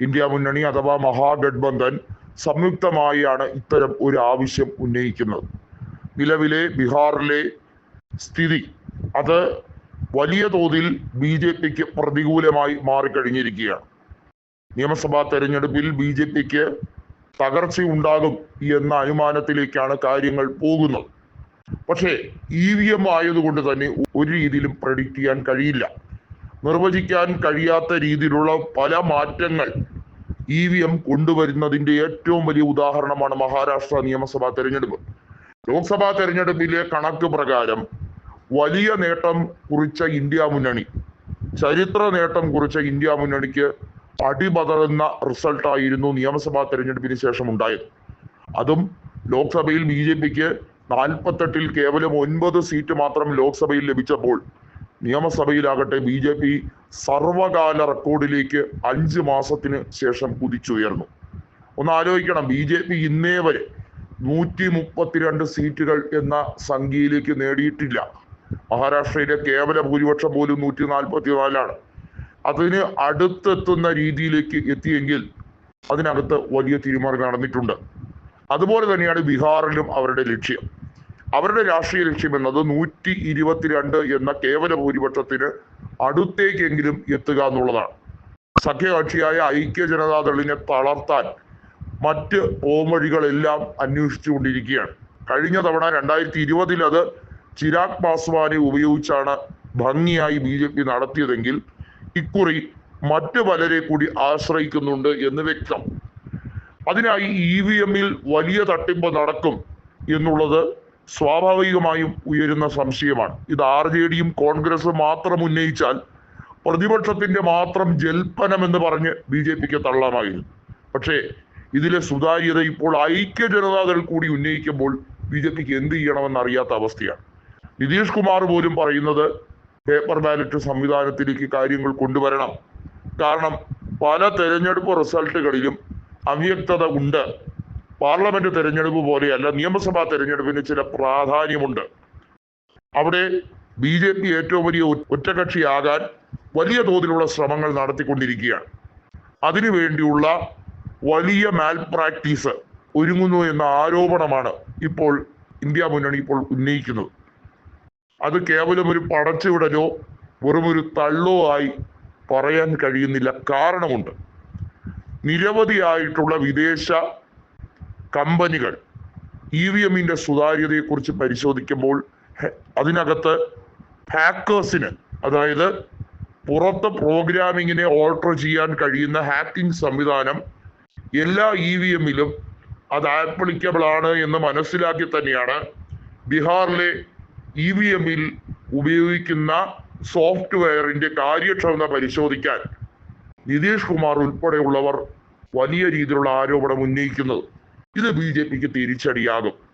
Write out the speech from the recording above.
India മുന്നണി അഥവാ മഹാഗഡ്ബന്ധൻ സംയുക്തമായാണ് ഇത്തരം ഒരു ആവശ്യം ഉന്നയിക്കുന്നത്. നിലവിലെ ബീഹാറിലെ സ്ഥിതി അത് വലിയ തോതിൽ ബി ജെ പിക്ക് പ്രതികൂലമായി മാറിക്കഴിഞ്ഞിരിക്കുകയാണ്. നിയമസഭാ തെരഞ്ഞെടുപ്പിൽ ബി ജെ പിക്ക് തകർച്ചയുണ്ടാകും എന്ന അനുമാനത്തിലേക്കാണ് കാര്യങ്ങൾ പോകുന്നത്. പക്ഷേ ഇ വി എം ആയതുകൊണ്ട് തന്നെ ഒരു രീതിയിലും പ്രഡിക്റ്റ് ചെയ്യാൻ കഴിയില്ല. നിർവചിക്കാൻ കഴിയാത്ത രീതിയിലുള്ള പല മാറ്റങ്ങൾ ഇ വി എം കൊണ്ടുവരുന്നതിന്റെ ഏറ്റവും വലിയ ഉദാഹരണമാണ് മഹാരാഷ്ട്ര നിയമസഭാ തെരഞ്ഞെടുപ്പ്. ലോക്സഭാ തെരഞ്ഞെടുപ്പിലെ കണക്ക് പ്രകാരം വലിയ നേട്ടം കുറിച്ച ഇന്ത്യ മുന്നണി ചരിത്ര നേട്ടം കുറിച്ച ഇന്ത്യ മുന്നണിക്ക് അടിപതറുന്ന റിസൾട്ടായിരുന്നു നിയമസഭാ തെരഞ്ഞെടുപ്പിന് ശേഷം ഉണ്ടായത് അതും ലോക്സഭയിൽ ബി ജെ പിക്ക് നാൽപ്പത്തെട്ടിൽ കേവലം ഒൻപത് സീറ്റ് മാത്രം ലോക്സഭയിൽ ലഭിച്ചപ്പോൾ നിയമസഭയിലാകട്ടെ ബി ജെ പി സർവകാല റെക്കോർഡിലേക്ക് അഞ്ച് മാസത്തിന് ശേഷം കുതിച്ചുയർന്നു. ഒന്ന് ആലോചിക്കണം ബി ജെ പി ഇന്നേ വരെ നൂറ്റി മുപ്പത്തിരണ്ട് സീറ്റുകൾ എന്ന സംഖ്യയിലേക്ക് നേടിയിട്ടില്ല. മഹാരാഷ്ട്രയിലെ കേവല ഭൂരിപക്ഷം പോലും നൂറ്റി നാൽപ്പത്തി നാലാണ് അതിന് അടുത്തെത്തുന്ന രീതിയിലേക്ക് എത്തിയെങ്കിൽ അതിനകത്ത് വലിയ തിരിമറി നടന്നിട്ടുണ്ട്. അതുപോലെ തന്നെയാണ് ബീഹാറിലും അവരുടെ ലക്ഷ്യം. അവരുടെ രാഷ്ട്രീയ ലക്ഷ്യം എന്നത് നൂറ്റി ഇരുപത്തിരണ്ട് എന്ന കേവല ഭൂരിപക്ഷത്തിന് അടുത്തേക്കെങ്കിലും എത്തുക എന്നുള്ളതാണ്. സഖ്യകക്ഷിയായ ഐക്യ ജനതാദളിനെ തളർത്താൻ മറ്റ് പോംവഴികളെല്ലാം അന്വേഷിച്ചുകൊണ്ടിരിക്കുകയാണ്. കഴിഞ്ഞ തവണ രണ്ടായിരത്തി ഇരുപതിൽ അത് ചിരാഗ് പാസ്വാനെ ഉപയോഗിച്ചാണ് ഭംഗിയായി ബി ജെ പി നടത്തിയതെങ്കിൽ ഇക്കുറി മറ്റു പലരെ കൂടി ആശ്രയിക്കുന്നുണ്ട് എന്ന് വ്യക്തം. അതിനായി ഇ വി എമ്മിൽ വലിയ തട്ടിപ്പ് നടക്കും എന്നുള്ളത് സ്വാഭാവികമായും ഉയരുന്ന സംശയമാണ്. ഇത് ആർ ജെ ഡിയും കോൺഗ്രസും മാത്രം ഉന്നയിച്ചാൽ പ്രതിപക്ഷത്തിന്റെ മാത്രം ജൽപ്പനം എന്ന് പറഞ്ഞ് ബി ജെ പിക്ക് തള്ളാമായിരുന്നു. പക്ഷേ ഇതിലെ സുതാര്യത ഇപ്പോൾ ഐക്യ ജനതാദൾ കൂടി ഉന്നയിക്കുമ്പോൾ ബി ജെ പിക്ക് എന്ത് ചെയ്യണമെന്ന് അറിയാത്ത അവസ്ഥയാണ്. നിതീഷ് കുമാർ പോലും പറയുന്നത് പേപ്പർ ബാലറ്റ് സംവിധാനത്തിലേക്ക് കാര്യങ്ങൾ കൊണ്ടുവരണം. കാരണം പല തെരഞ്ഞെടുപ്പ് റിസൾട്ടുകളിലും അവ്യക്തത ഉണ്ട്. പാർലമെന്റ് തെരഞ്ഞെടുപ്പ് പോലെയല്ല നിയമസഭാ തെരഞ്ഞെടുപ്പിന് ചില പ്രാധാന്യമുണ്ട്. അവിടെ ബി ജെ പി ഏറ്റവും വലിയ ഒറ്റകക്ഷിയാകാൻ വലിയ തോതിലുള്ള ശ്രമങ്ങൾ നടത്തിക്കൊണ്ടിരിക്കുകയാണ്. അതിനു വേണ്ടിയുള്ള വലിയ മാൽ പ്രാക്ടീസ് ഒരുങ്ങുന്നു എന്ന ആരോപണമാണ് ഇപ്പോൾ ഇന്ത്യ മുന്നണി ഇപ്പോൾ ഉന്നയിക്കുന്നത്. അത് കേവലം ഒരു പടച്ചുവിടലോ വെറും ഒരു തള്ളോ ആയി പറയാൻ കഴിയുന്നില്ല. കാരണമുണ്ട്. നിരവധിയായിട്ടുള്ള വിദേശ കമ്പനികൾ ഇ വി എമ്മിന്റെ സുതാര്യതയെക്കുറിച്ച് പരിശോധിക്കുമ്പോൾ അതിനകത്ത് ഹാക്കേഴ്സിന് അതായത് പുറത്ത് പ്രോഗ്രാമിങ്ങിനെ ഓൾട്ടർ ചെയ്യാൻ കഴിയുന്ന ഹാക്കിംഗ് സംവിധാനം എല്ലാ ഇ വി എമ്മിലും അത് ആപ്ലിക്കബിൾ ആണ് എന്ന് മനസ്സിലാക്കി തന്നെയാണ് ബീഹാറിലെ ഇ വി എമ്മിൽ ഉപയോഗിക്കുന്ന സോഫ്റ്റ്വെയറിന്റെ കാര്യക്ഷമത പരിശോധിക്കാൻ നിതീഷ് കുമാർ ഉൾപ്പെടെയുള്ളവർ വലിയ രീതിയിലുള്ള ആരോപണം ഉന്നയിക്കുന്നത്. ഇത് ബി ജെ പിക്ക് തിരിച്ചടിയാകും.